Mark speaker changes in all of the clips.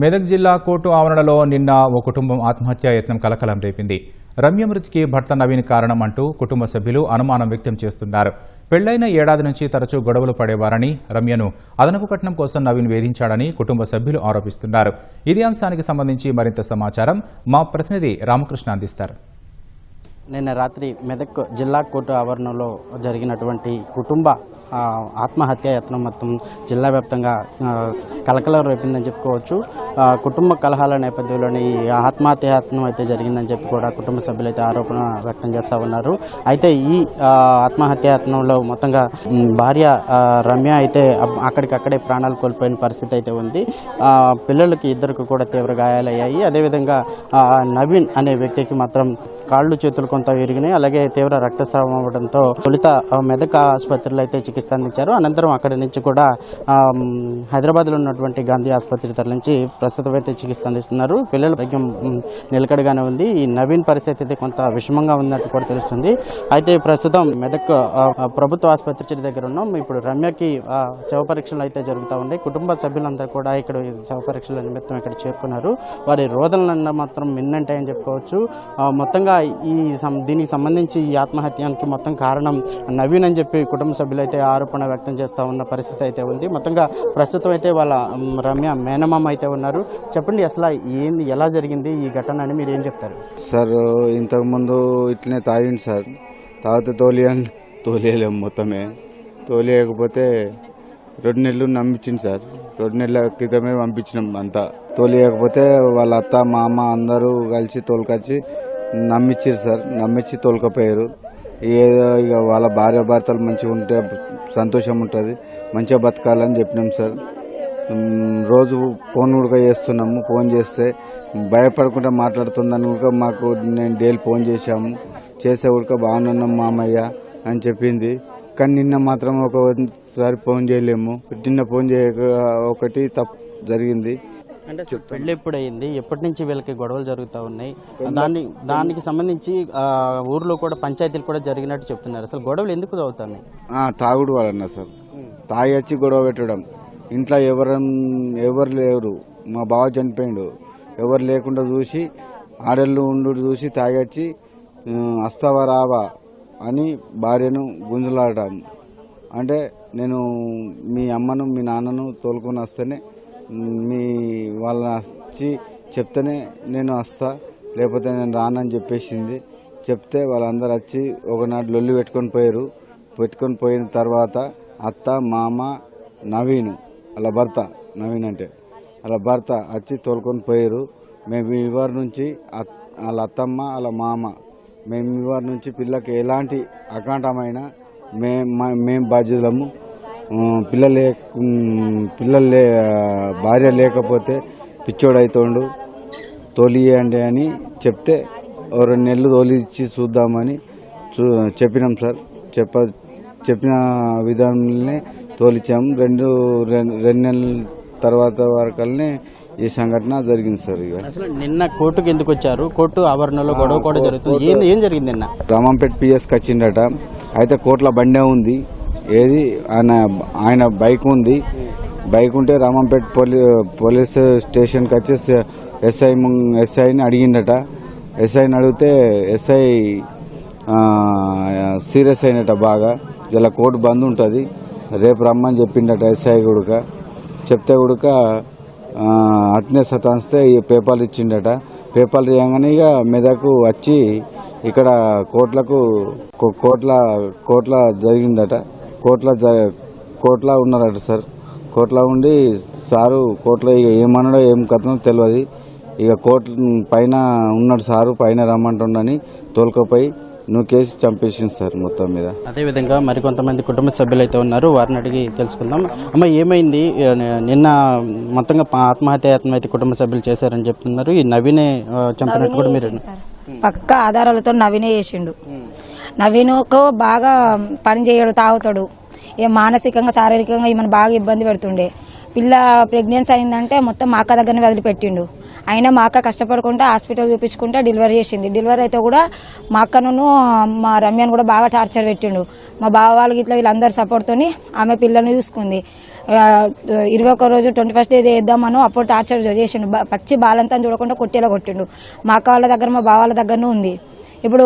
Speaker 1: మెదక్ జిల్లా కోర్టు ఆవరణలో నిన్న ఓ కుటుంబం ఆత్మహత్యా యత్నం కలకలం రేపింది. రమ్య మృతికి భర్త నవీన్ కారణం అంటూ కుటుంబ సభ్యులు అనుమానం వ్యక్తం చేస్తున్నారు. పెళ్ళైన ఏడాది నుంచి తరచూ గొడవలు పడేవారని రమ్యను అదనపు కట్నం కోసం నవీన్ వేధించాడని కుటుంబ సభ్యులు ఆరోపిస్తున్నారు. ఇదే అంశానికి సంబంధించి మరింత సమాచారం మా ప్రతినిధి రామకృష్ణ అందిస్తారు.
Speaker 2: నిన్న రాత్రి మెదక్ జిల్లా కోర్టు ఆవరణలో జరిగినటువంటి కుటుంబ ఆత్మహత్య యత్నం మొత్తం జిల్లా వ్యాప్తంగా కలకలం రేపిందని చెప్పుకోవచ్చు. కుటుంబ కలహాల నేపథ్యంలోని ఈ ఆత్మహత్య యత్నం అయితే జరిగిందని చెప్పి కూడా కుటుంబ సభ్యులు అయితే ఆరోపణ వ్యక్తం చేస్తూ ఉన్నారు. అయితే ఈ ఆ, మొత్తంగా భార్య రమ్య అయితే అక్కడికక్కడే ప్రాణాలు కోల్పోయిన పరిస్థితి అయితే ఉంది. పిల్లలకి ఇద్దరికి కూడా తీవ్ర గాయాలయ్యాయి. అదేవిధంగా నవీన్ అనే వ్యక్తికి మాత్రం కాళ్ళు చేతులు కొంత విరిగినాయి. అలాగే తీవ్ర రక్తస్రావం అవ్వడంతో తొలుత మెదక మెదక్ ఆసుపత్రిలో అయితే చికిత్స అందించారు. అనంతరం అక్కడి నుంచి కూడా హైదరాబాద్లో ఉన్న ఉన్నటువంటి గాంధీ ఆసుపత్రి తరలించి ప్రస్తుతం అయితే చికిత్స అందిస్తున్నారు. పిల్లల ఆరోగ్యం నిలకడగానే ఉంది. ఈ నవీన్ పరిస్థితి అయితే కొంత విషమంగా ఉన్నట్టు కూడా తెలుస్తుంది. అయితే ప్రస్తుతం మెదక్ ప్రభుత్వ ఆసుపత్రి దగ్గర ఉన్నాం. ఇప్పుడు రమ్యకి శవ పరీక్షలు అయితే జరుగుతూ ఉన్నాయి. కుటుంబ సభ్యులందరూ కూడా ఇక్కడ ఈ శవ పరీక్షల నిమిత్తం ఇక్కడ చేరుకున్నారు. వారి రోదనలన్న మాత్రం మిన్నంటాయని చెప్పుకోవచ్చు. మొత్తంగా ఈ సం- దీనికి సంబంధించి ఈ ఆత్మహత్యానికి మొత్తం కారణం నవీన్ అని చెప్పి కుటుంబ సభ్యులు అయితే ఆరోపణ వ్యక్తం చేస్తూ ఉన్న పరిస్థితి అయితే ఉంది. మొత్తంగా ప్రస్తుతం అయితే వాళ్ళ రమ్య మేనమామ అయితే ఉన్నారు. చెప్పండి అసలు ఏంది ఎలా జరిగింది ఈ ఘటన అని మీరు ఏం చెప్తారు?
Speaker 3: సార్ ఇంతకుముందు ఇట్లనే తాగిండు సార్. తాగితే తోలియని తోలియలేము మొత్తమే. తోలియకపోతే రెండు నెలలు నమ్మించింది సార్. రెండు నెలల క్రితమే పంపించినాం అంతా. తోలియకపోతే వాళ్ళ అత్త మామ అందరూ కలిసి తోలుకొచ్చి నమ్మించారు సార్. నమ్మించి తోలుకపోయారు. ఏదో ఇక వాళ్ళ భార్య భర్తలు మంచిగా ఉంటే సంతోషం ఉంటుంది. మంచిగా బతకాలని చెప్పినాం సార్. రోజు ఫోన్ కూడా చేస్తున్నాము ఫోన్ చేస్తే భయపడకుండా మాట్లాడుతుందని కూడా మాకు నేను డైలీ ఫోన్ చేశాము. చేసే కూడా బాగున్నాం మామయ్య అని చెప్పింది. కానీ నిన్న మాత్రం ఒకసారి ఫోన్ చేయలేము. నిన్న ఫోన్ చేయక ఒకటి తప్పు జరిగింది.
Speaker 2: అంటే పెళ్ళి ఎప్పుడు అయింది ఎప్పటి నుంచి వీళ్ళకి గొడవలు జరుగుతూ ఉన్నాయి? దాన్ని దానికి సంబంధించి ఊర్లో కూడా పంచాయతీలు కూడా జరిగినట్టు చెప్తున్నారు. అసలు గొడవలు ఎందుకు అవుతున్నాయి
Speaker 3: ఆ, తాగుడు వాళ్ళన్న సార్. తాగి వచ్చి గొడవ పెట్టడం. ఇంట్లో ఎవరు ఎవరు లేరు. మా బావ చనిపోయిండు. ఎవరు లేకుండా చూసి ఆడళ్ళు ఉండు చూసి తాగొచ్చి అస్తావా వస్తావా రావా అని భార్యను గుంజులాడటం అంటే నేను మీ అమ్మను మీ నాన్నను తోలుకొని వస్తేనే మీ వాళ్ళని వచ్చి చెప్తేనే నేను వస్తా లేకపోతే నేను రానని చెప్పేసింది. చెప్తే వాళ్ళందరూ వచ్చి ఒకనాడు లొల్లి పెట్టుకొని పోయారు. పెట్టుకొని పోయిన తర్వాత అత్త మామ నవీను వాళ్ళ భర్త నవీన్ అంటే. వాళ్ళ భర్త వచ్చి తోలుకొని పోయారు. మేము ఇవారి నుంచి వాళ్ళ అత్తమ్మ వాళ్ళ మామ మేము ఇవారి నుంచి పిల్లకి ఎలాంటి అకాంఠమైన మే మేము బాధ్యులము. పిల్లలు లే పిల్లలు లే భార్య లేకపోతే పిచ్చోడైతోండు. తోలియండి అని చెప్తే ఓ రెండు నెలలు తోలిచ్చి చూద్దామని చూ చెప్పినాం సార్. చెప్ప చెప్పిన విధానంలోనే తోలిచ్చాము. రెండు రెండు నెలల తర్వాత వరకల్నే ఈ సంఘటన జరిగింది సార్ ఇక
Speaker 2: అసలు నిన్న కోర్టుకి ఎందుకు వచ్చారు? కోర్టు ఆవరణలో గొడవ కూడా జరుగుతుంది. ఏం ఏం జరిగింది నిన్న?
Speaker 3: రామంపేట పిఎస్కి వచ్చిండట అయితే కోట్ల బండే ఉంది. ఏది? ఆయన ఆయన బైక్ ఉంది. బైక్ ఉంటే రామంపేట పోలీ పోలీస్ స్టేషన్కి వచ్చి ఎస్ఐ ఎస్ఐని అడిగిండట. ఎస్ఐని అడిగితే ఎస్ఐ సీరియస్ అయినట బాగా. ఇలా కోర్టు బంద్ ఉంటుంది. రేపు రమ్మని చెప్పిండట ఎస్ఐ గుడక చెప్తే గుడక అట్నే సతాన్స్తే ఈ పేపర్లు ఇచ్చిండట. పేపర్లు ఇవ్వగానే ఇక మెదకు వచ్చి ఇక్కడ కోట్లకు కోట్ల కోట్ల జరిగిందట. కోట్ల జ- కోట్ల ఉన్నారట సార్. కోట్ల ఉండి సారు కోట్ల ఇక ఏమన్నాడో ఏం కథనో తెలియదు ఇక కోట్ల పైన ఉన్నాడు సారు పైన రమ్మంటుండని తోలుకపోయి నూకేసి చంపేసింది సార్ మొత్తం మీద.
Speaker 2: అదేవిధంగా మరికొంతమంది కుటుంబ సభ్యులు అయితే ఉన్నారు వారిని అడిగి తెలుసుకుందాం. అమ్మ ఏమైంది? నిన్న మొత్తంగా ఆత్మహత్యాయత్నం అయితే కుటుంబ సభ్యులు చేశారని చెప్తున్నారు. ఈ నవీనే చంపినట్టు కూడా మీరు
Speaker 4: పక్క ఆధారాలతో నవీనే చేసిండు. నవీనుకు బాగా పని చేయడు తాగుతాడు. ఇక మానసికంగా శారీరకంగా ఈమెను బాగా ఇబ్బంది పెడుతుండే. పిల్ల ప్రెగ్నెన్సీ అయిందంటే మొత్తం మా అక్క దగ్గరనే వదిలిపెట్టిండు. అయినా మా అక్క కష్టపడుకుంటా హాస్పిటల్ చూపించుకుంటా డెలివరీ చేసింది. డెలివరీ అయితే కూడా మా అక్కను మా రమ్యను కూడా బాగా టార్చర్ పెట్టిండు. మా బావ వాళ్ళకి ఇట్లా వీళ్ళందరి సపోర్ట్తోని ఆమె పిల్లని చూసుకుంది. ఇరవై ఒక్క రోజు ట్వంటీ ఫస్ట్ డే వేద్దామను అప్పుడు టార్చర్ చేసిండు. పచ్చి బాలంతా చూడకుండా కొట్టేలా కొట్టిండు. మా అక్క వాళ్ళ దగ్గర మా బావ వాళ్ళ దగ్గరనూ ఉంది. ఇప్పుడు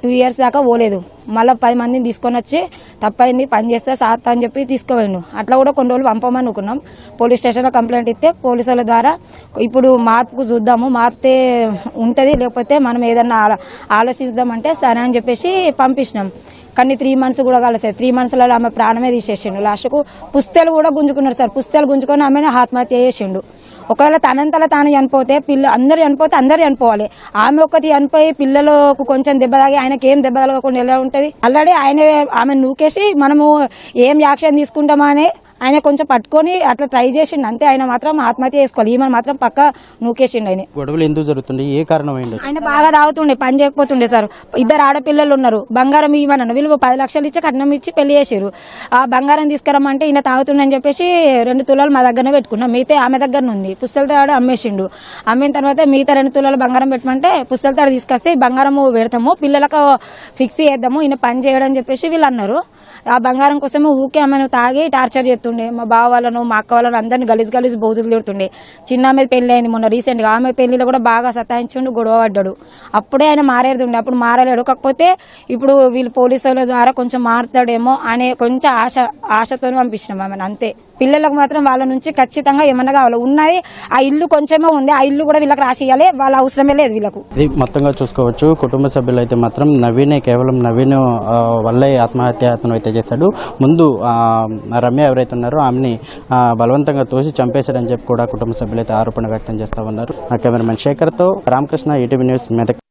Speaker 4: టూ ఇయర్స్ దాకా పోలేదు. మళ్ళీ పది మందిని తీసుకొని వచ్చి తప్పైంది పని చేస్తే సాత్తా అని చెప్పి తీసుకుపోయిండు. అట్లా కూడా కొన్ని రోజులు పంపమనుకున్నాం పోలీస్ స్టేషన్లో కంప్లైంట్ ఇస్తే పోలీసుల ద్వారా ఇప్పుడు మార్పుకు చూద్దాము. మార్తే ఉంటుంది లేకపోతే మనం ఏదన్నా ఆలోచిద్దామంటే సరే అని చెప్పేసి పంపించినాం. కానీ త్రీ మంత్స్ కూడా కలిసాయి త్రీ మంత్స్లలో ఆమె ప్రాణమే తీసేసిండు. లాస్ట్కు పుస్తలు కూడా గుంజుకున్నాడు సార్. పుస్తలు గుంజుకొని ఆమెను ఆత్మహత్య చేసిండు. ఒకవేళ తనంతలా తాను చనిపోతే పిల్ల అందరు చనిపోతే అందరు చనిపోవాలి. ఆమె ఒకటి చనిపోయి పిల్లలకు కొంచెం దెబ్బ తాగి ఆయనకి ఏం దెబ్బ తగలకుండా ఎలా ఉంటుంది? ఆల్రెడీ ఆయన ఆమె నూకేసి మనము ఏం యాక్షన్ తీసుకుంటామని ఆయన కొంచెం పట్టుకొని అట్లా ట్రై చేసిండు. అంతే ఆయన మాత్రం ఆత్మహత్య చేసుకోవాలి. ఈమె మాత్రం పక్క నూకేసిండు ఆయన
Speaker 2: గొడవలు ఎందుకు జరుగుతుంది ఏ కారణం
Speaker 4: ఆయన బాగా తాగుతుండే పని చేయకపోతుండే సార్. ఇద్దరు ఆడపిల్లలు ఉన్నారు. బంగారం ఇవ్వనన్న వీళ్ళు పది లక్షలు ఇచ్చి కట్నం ఇచ్చి పెళ్ళి చేసారు ఆ బంగారం తీసుకురమ్మంటే ఈయన తాగుతుండని చెప్పేసి రెండు తులాలు మా దగ్గరనే పెట్టుకున్నాం. మిగతా ఆమె దగ్గర ఉంది. పుస్తల తాడు అమ్మేసిండు. అమ్మిన తర్వాత మిగతా రెండు తులాలు బంగారం పెట్టమంటే పుస్తల తాడు తీసుకొస్తే ఈ బంగారము పెడతాము. పిల్లలకు ఫిక్స్ చేద్దాము. ఈయన పని చేయడం అని చెప్పేసి వీళ్ళు అన్నారు. ఆ బంగారం కోసము ఊకే ఆమెను తాగి టార్చర్ చేస్తుండే మా బావ వాళ్ళను మా అక్క వాళ్ళను అందరిని గలీజ్ గలీజ్ బోతులు తిడుతుండే. చిన్న ఆమె పెళ్ళి అయింది మొన్న రీసెంట్గా ఆమె పెళ్ళిలో కూడా బాగా సతాయించుండు గొడవ పడ్డాడు. అప్పుడే ఆయన మారేడుండే అప్పుడు మారలేడు. కాకపోతే ఇప్పుడు వీళ్ళు పోలీసుల ద్వారా కొంచెం మారుతాడేమో అనే కొంచెం ఆశ ఆశతోనే పంపించినాం ఆమెను అంతే. పిల్లలకు మాత్రం వాళ్ళ నుంచి ఖచ్చితంగా ఏమన్నా కావాలి. ఉన్నది ఆ ఇల్లు కొంచెమే ఉంది ఆ ఇల్లు కూడా వీళ్ళకి రాసియాలి వాళ్ళ అవసరమే లేదు వీళ్ళకు.
Speaker 2: ఇది మొత్తంగా చూసుకోవచ్చు. కుటుంబ సభ్యులు అయితే మాత్రం నవీనే కేవలం నవీన్ వల్లే ఆత్మహత్య అతను అయితే చేశాడు. ముందు రమ్య ఎవరైతే ఉన్నారో ఆమెని బలవంతంగా తోసి చంపేశాడని చెప్పి కూడా కుటుంబ సభ్యులు అయితే ఆరోపణ వ్యక్తం చేస్తూ ఉన్నారు. కెమెరామెన్ శేఖర్తో రామకృష్ణ ఈటీవీ న్యూస్ మెదక్.